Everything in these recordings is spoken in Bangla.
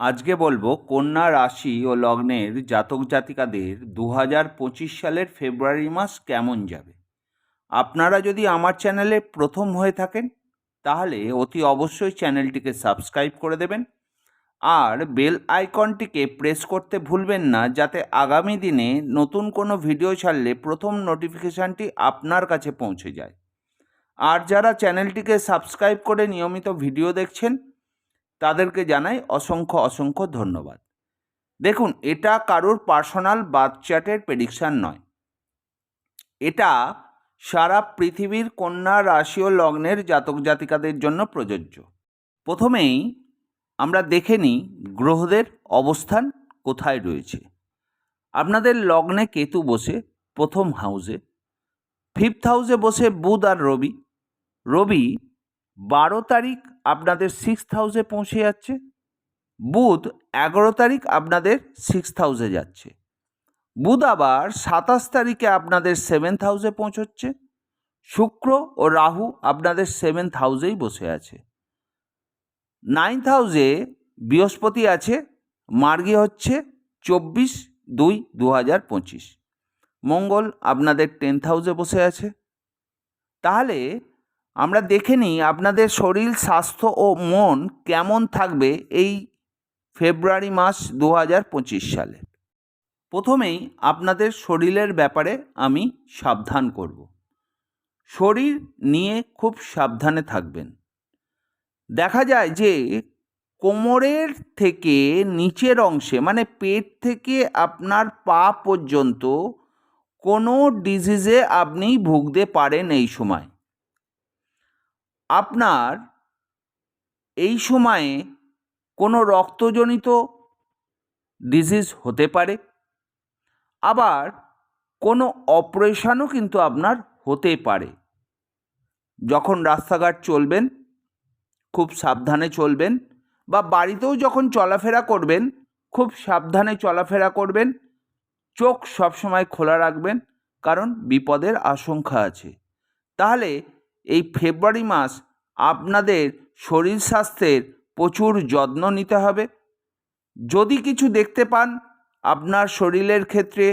আজকে বলব কন্যা রাশি ও লগ্নের জাতক জাতিকাদের দু হাজার পঁচিশ সালের ফেব্রুয়ারি মাস কেমন যাবে? আপনারা যদি আমার চ্যানেলে প্রথম হয়ে থাকেন, তাহলে অতি অবশ্যই চ্যানেলটিকে সাবস্ক্রাইব করে দেবেন। আর বেল আইকনটিকে প্রেস করতে ভুলবেন না, যাতে আগামী দিনে নতুন কোনো ভিডিও ছাড়লে প্রথম নোটিফিকেশানটি আপনার কাছে পৌঁছে যায়। আর যারা চ্যানেলটিকে সাবস্ক্রাইব করে নিয়মিত ভিডিও দেখছেন তাদেরকে জানাই অসংখ্য অসংখ্য ধন্যবাদ। দেখুন, এটা কারোর পার্সোনাল বার্থ চার্টের প্রেডিকশান নয়। এটা সারা পৃথিবীর কন্যা রাশি ও লগ্নের জাতক জাতিকাদের জন্য প্রযোজ্য। প্রথমেই আমরা দেখে নিই গ্রহদের অবস্থান কোথায় রয়েছে। আপনাদের লগ্নে কেতু বসে প্রথম হাউসে ফিফথ হাউসে বসে বুধ আর রবি। রবি বারো তারিখ আপনাদের সিক্স হাউসে পৌঁছে যাচ্ছে। বুধ এগারো তারিখ আপনাদের সিক্স হাউসে যাচ্ছে। বুধ আবার সাতাশ তারিখে আপনাদের সেভেন্থ হাউসে পৌঁছচ্ছে। শুক্র ও রাহু আপনাদের সেভেন্থ হাউসেই বসে আছে। নাইন্থ হাউসে বৃহস্পতি আছে, মার্গী হচ্ছে চব্বিশ দুই দু হাজার পঁচিশ। মঙ্গল আপনাদের টেন্থ হাউসে বসে আছে। তাহলে আমরা দেখে নিই আপনাদের শরীর, স্বাস্থ্য ও মন কেমন থাকবে এই ফেব্রুয়ারি মাস দু হাজার পঁচিশ সালে। প্রথমেই আপনাদের শরীরের ব্যাপারে আমি সাবধান করব। শরীর নিয়ে খুব সাবধানে থাকবেন। দেখা যায় যে কোমরের থেকে নিচের অংশে মানে পেট থেকে আপনার পা পর্যন্ত কোনো ডিজিজে আপনি ভুগতে পারেন এই সময়। আপনার এই সময়ে কোনো রক্তজনিত ডিজিজ হতে পারে, আবার কোনো অপারেশনও কিন্তু আপনার হতে পারে। যখন রাস্তাঘাট চলবেন, খুব সাবধানে চলবেন বা বাড়িতেও যখন চলাফেরা করবেন, খুব সাবধানে চলাফেরা করবেন, চোখ সবসময় খোলা রাখবেন, কারণ বিপদের আশঙ্কা আছে। তাহলে এই ফেব্রুয়ারি মাস আপনাদের শরীর স্বাস্থ্যের প্রচুর যত্ন নিতে হবে। যদি কিছু দেখতে পান, আপনার শরীরের ক্ষেত্রে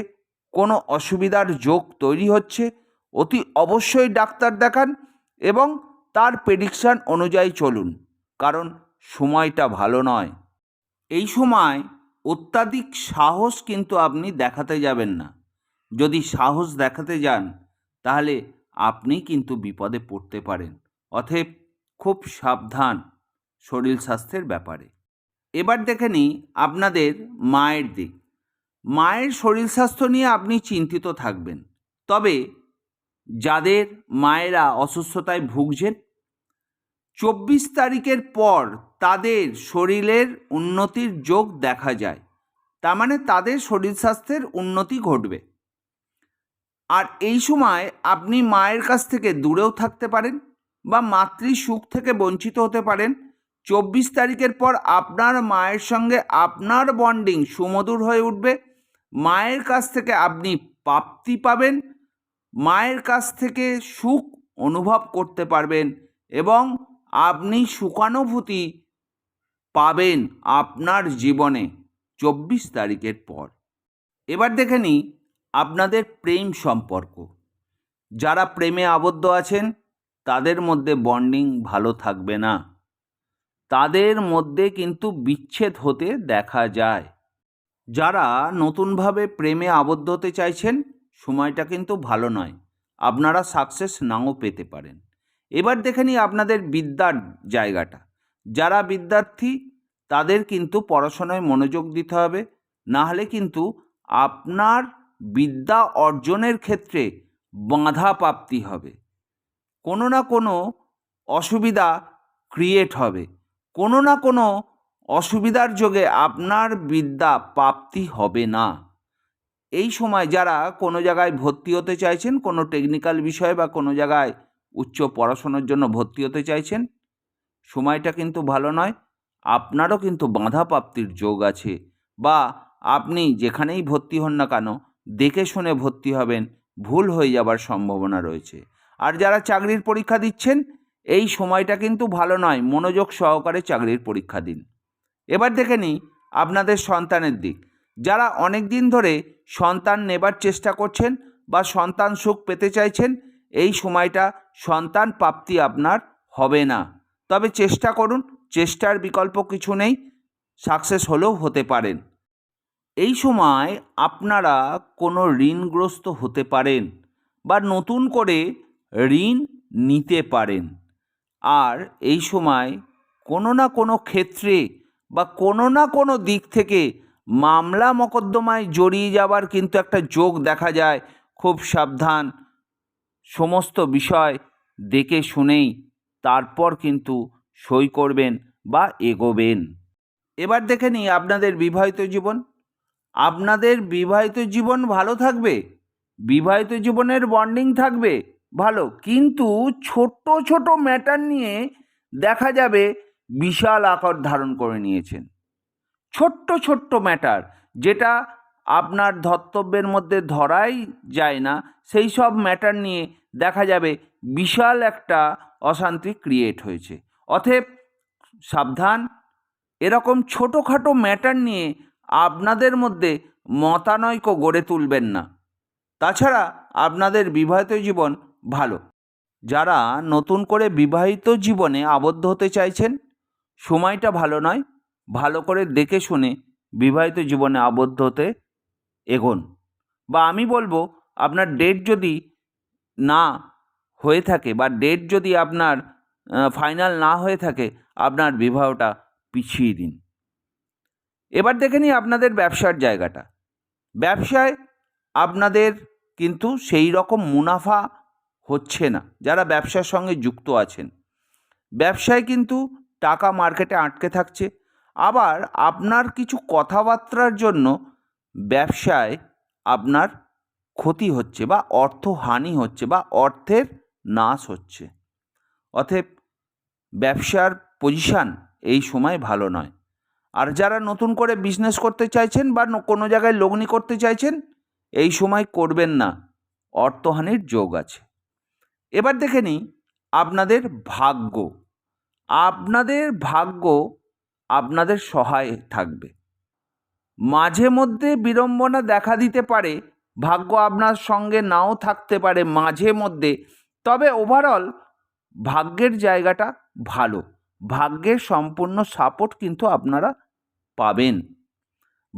কোনো অসুবিধার যোগ তৈরি হচ্ছে, অতি অবশ্যই ডাক্তার দেখান এবং তার প্রেডিকশান অনুযায়ী চলুন, কারণ সময়টা ভালো নয়। এই সময় অত্যাধিক সাহস কিন্তু আপনি দেখাতে যাবেন না। যদি সাহস দেখাতে যান, তাহলে আপনি কিন্তু বিপদে পড়তে পারেন। অতএব খুব সাবধান শরীর স্বাস্থ্যের ব্যাপারে। এবার দেখে নিই আপনাদের মায়ের দিক। মায়ের শরীর স্বাস্থ্য নিয়ে আপনি চিন্তিত থাকবেন। তবে যাদের মায়েরা অসুস্থতায় ভুগছেন, চব্বিশ তারিখের পর তাদের শরীরের উন্নতির যোগ দেখা যায়। তার মানে তাদের শরীর স্বাস্থ্যের উন্নতি ঘটবে। আর এই সময় আপনি মায়ের কাছ থেকে দূরেও থাকতে পারেন বা মাতৃ সুখ থেকে বঞ্চিত হতে পারেন। চব্বিশ তারিখের পর আপনার মায়ের সঙ্গে আপনার বন্ডিং সুমধুর হয়ে উঠবে। মায়ের কাছ থেকে আপনি প্রাপ্তি পাবেন। মায়ের কাছ থেকে সুখ অনুভব করতে পারবেন এবং আপনি সুখানুভূতি পাবেন আপনার জীবনে। চব্বিশ তারিখের পর। এবার দেখে নিই আপনাদের প্রেম সম্পর্ক। যারা প্রেমে আবদ্ধ আছেন, তাদের মধ্যে বন্ডিং ভালো থাকবে না। তাদের মধ্যে কিন্তু বিচ্ছেদ হতে দেখা যায়। যারা নতুনভাবে প্রেমে আবদ্ধ হতে চাইছেন, সময়টা কিন্তু ভালো নয়। আপনারা সাকসেস নাও পেতে পারেন। এবার দেখে নিই আপনাদের বিদ্যার জায়গাটা। যারা বিদ্যার্থী, তাদের কিন্তু পড়াশোনায় মনোযোগ দিতে হবে। না হলে কিন্তু আপনার বিদ্যা অর্জনের ক্ষেত্রে বাধা প্রাপ্তি হবে। কোনো না কোনো অসুবিধা ক্রিয়েট হবে। কোনো না কোনো অসুবিধার যোগে আপনার বিদ্যা প্রাপ্তি হবে না। এই সময় যারা কোনো জায়গায় ভর্তি হতে চাইছেন, কোনো টেকনিক্যাল বিষয়ে বা কোনো জায়গায় উচ্চ পড়াশোনার জন্য ভর্তি হতে চাইছেন, সময়টা কিন্তু ভালো নয়। আপনারও কিন্তু বাধা প্রাপ্তির যোগ আছে। বা আপনি যেখানেই ভর্তি হন না কেন দেখে শুনে ভর্তি হবেন, ভুল হয়ে যাবার সম্ভাবনা রয়েছে। আর যারা চাকরির পরীক্ষা দিচ্ছেন, এই সময়টা কিন্তু ভালো নয়, মনোযোগ সহকারে চাকরির পরীক্ষা দিন। এবার দেখে নিই আপনাদের সন্তানের দিক। যারা অনেক দিন ধরে সন্তান নেবার চেষ্টা করছেন বা সন্তান সুখ পেতে চাইছেন, এই সময়টা সন্তান প্রাপ্তি আপনার হবে না। তবে চেষ্টা করুন, চেষ্টার বিকল্প কিছু নেই, সাকসেস হলেও হতে পারেন। এই সময় আপনারা কোনো ঋণগ্রস্ত হতে পারেন বা নতুন করে ঋণ নিতে পারেন। আর এই সময় কোনো না কোনো ক্ষেত্রে বা কোনো না কোনো দিক থেকে মামলা মকদ্দমায় জড়িয়ে যাবার কিন্তু একটা যোগ দেখা যায়। খুব সাবধান। সমস্ত বিষয় দেখে শুনেই তারপর কিন্তু সই করবেন বা এগোবেন। এবার দেখে নিই আপনাদের বিবাহিত জীবন। আপনাদের বিবাহিত জীবন ভালো থাকবে, বিবাহিত জীবনের বন্ডিং থাকবে, ভালো। কিন্তু ছোট ছোট ম্যাটার নিয়ে দেখা যাবে বিশাল আকার ধারণ করে নিয়েছেন। ছোট্ট ছোট্ট ম্যাটার যেটা আপনার ধর্তব্যের মধ্যে ধরাই যায় না, সেই সব ম্যাটার নিয়ে দেখা যাবে বিশাল একটা অশান্তি ক্রিয়েট হয়েছে। অতএব সাবধান, এরকম ছোটোখাটো ম্যাটার নিয়ে আপনাদের মধ্যে মতানৈক্য গড়ে তুলবেন না। তাছাড়া আপনাদের বিবাহিত জীবন ভালো। যারা নতুন করে বিবাহিত জীবনে আবদ্ধ হতে চাইছেন, সময়টা ভালো নয়। ভালো করে দেখে শুনে বিবাহিত জীবনে আবদ্ধ হতে এগোন। বা আমি বলব, আপনার ডেট যদি না হয়ে থাকে বা ডেট যদি আপনার ফাইনাল না হয়ে থাকে, আপনার বিবাহটা পিছিয়ে দিন। এবার দেখে নিই আপনাদের ব্যবসার জায়গাটা। ব্যবসায় আপনাদের কিন্তু সেই রকম মুনাফা হচ্ছে না, যারা ব্যবসার সঙ্গে যুক্ত আছেন। ব্যবসায় কিন্তু টাকা মার্কেটে আটকে থাকছে। আবার আপনার কিছু কথাবার্তার জন্য ব্যবসায় আপনার ক্ষতি হচ্ছে বা অর্থহানি হচ্ছে বা অর্থের নাশ হচ্ছে। অতএব ব্যবসার পজিশান এই সময় ভালো নয়। আর যারা নতুন করে বিজনেস করতে চাইছেন বা কোনো জায়গায় লগ্নি করতে চাইছেন, এই সময় করবেন না। অর্থহানির যোগ আছে। এবার দেখে নিই আপনাদের ভাগ্য। আপনাদের ভাগ্য আপনাদের সহায় থাকবে। মাঝে মধ্যে বিড়ম্বনা দেখা দিতে পারে, ভাগ্য আপনার সঙ্গে নাও থাকতে পারে মাঝে মধ্যে, তবে ওভারঅল ভাগ্যের জায়গাটা ভালো। ভাগ্যের সম্পূর্ণ সাপোর্ট কিন্তু আপনারা পাবেন।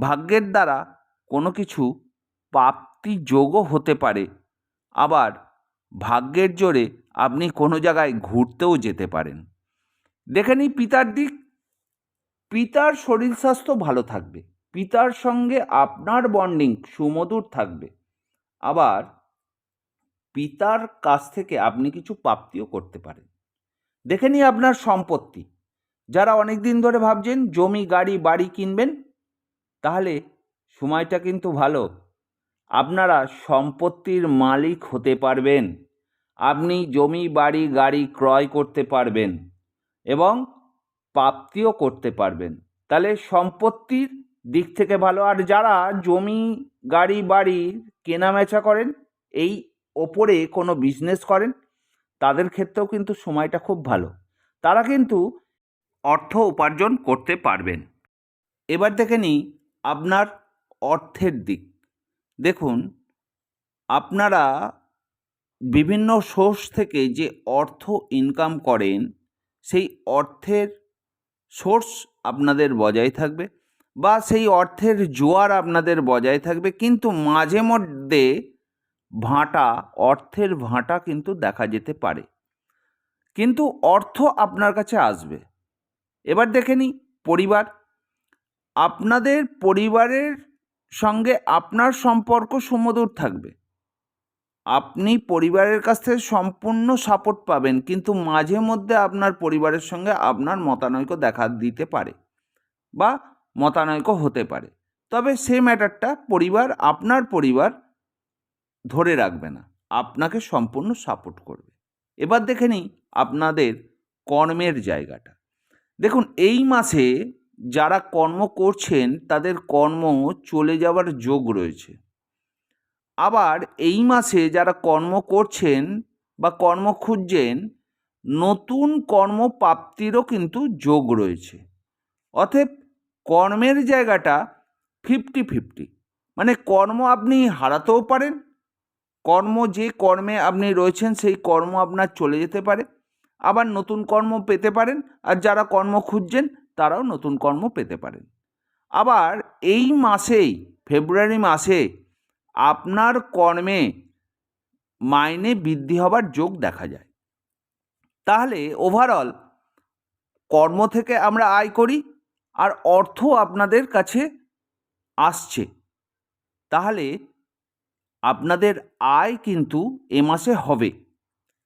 ভাগ্যের দ্বারা কোনো কিছু প্রাপ্তি যোগও হতে পারে। আবার ভাগ্যের জোরে আপনি কোনো জায়গায় ঘুরতেও যেতে পারেন। দেখে নিই পিতার দিক। পিতার শরীর স্বাস্থ্য ভালো থাকবে। পিতার সঙ্গে আপনার বন্ডিং সুমধুর থাকবে। আবার পিতার কাছ থেকে আপনি কিছু প্রাপ্তিও করতে পারেন। দেখে নিই আপনার সম্পত্তি। যারা অনেক দিন ধরে ভাবছেন জমি, গাড়ি, বাড়ি কিনবেন, তাহলে সময়টা কিন্তু ভালো। আপনারা সম্পত্তির মালিক হতে পারবেন। আপনি জমি, বাড়ি, গাড়ি ক্রয় করতে পারবেন এবং প্রাপ্তিও করতে পারবেন। তাহলে সম্পত্তির দিক থেকে ভালো। আর যারা জমি, গাড়ি, বাড়ি কেনাবেচা করেন, এই ওপরে কোনো বিজনেস করেন, তাদের ক্ষেত্রেও কিন্তু সময়টা খুব ভালো। তারা কিন্তু অর্থ উপার্জন করতে পারবেন। এবার দেখে নিই আপনার অর্থের দিক। দেখুন, আপনারা বিভিন্ন সোর্স থেকে যে অর্থ ইনকাম করেন, সেই অর্থের সোর্স আপনাদের বজায় থাকবে বা সেই অর্থের জোয়ার আপনাদের বজায় থাকবে, কিন্তু মাঝে মধ্যে ভাঁটা, অর্থের ভাঁটা কিন্তু দেখা যেতে পারে। কিন্তু অর্থ আপনার কাছে আসবে। এবার দেখে নিই পরিবার। আপনাদের পরিবারের সঙ্গে আপনার সম্পর্ক সুমধুর থাকবে। আপনি পরিবারের কাছ থেকে সম্পূর্ণ সাপোর্ট পাবেন, কিন্তু মাঝে মধ্যে আপনার পরিবারের সঙ্গে আপনার মতানৈক্য দেখা দিতে পারে বা মতানৈক্য হতে পারে। তবে সে ম্যাটারটা পরিবার, আপনার পরিবার ধরে রাখবে না। আপনাকে সম্পূর্ণ সাপোর্ট করবে। এবার দেখে নিই আপনাদের কর্মের জায়গাটা। দেখুন, এই মাসে যারা কর্ম করছেন, তাদের কর্ম চলে যাওয়ার যোগ রয়েছে। আবার এই মাসে যারা কর্ম করছেন বা কর্ম খুঁজছেন, নতুন কর্ম প্রাপ্তিরও কিন্তু যোগ রয়েছে। অতএব কর্মের জায়গাটা ফিফটি ফিফটি। মানে কর্ম আপনি হারাতেও পারেন, কর্ম যে কর্মে আপনি রয়েছেন, সেই কর্ম আপনার চলে যেতে পারে। আবার নতুন কর্ম পেতে পারেন আর যারা কর্ম খুঁজছেন, তারাও নতুন কর্ম পেতে পারেন। আবার এই মাসেই, ফেব্রুয়ারি মাসে আপনার কর্মে মাইনে বৃদ্ধি হবার যোগ দেখা যায়। তাহলে ওভারঅল কর্ম থেকে আমরা আয় করি আর অর্থ আপনাদের কাছে আসছে। তাহলে আপনাদের আয় কিন্তু এ মাসে হবে।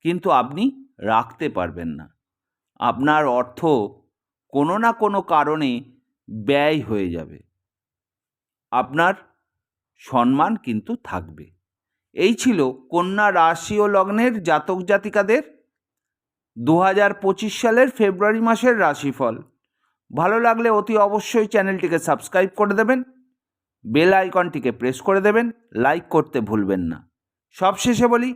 কিন্তু আপনি রাখতে পারবেন না। আপনার অর্থ কোনো না কোনো কারণে ব্যয় হয়ে যাবে। আপনার সম্মান কিন্তু থাকবে। এই ছিল কন্যা রাশি ও লগ্নের জাতক জাতিকাদের দু হাজার পঁচিশ সালের ফেব্রুয়ারি মাসের রাশিফল। ভালো লাগলে অতি অবশ্যই চ্যানেলটিকে সাবস্ক্রাইব করে দেবেন, বেল আইকনটিকে প্রেস করে দেবেন, লাইক করতে ভুলবেন না। সবশেষে বলি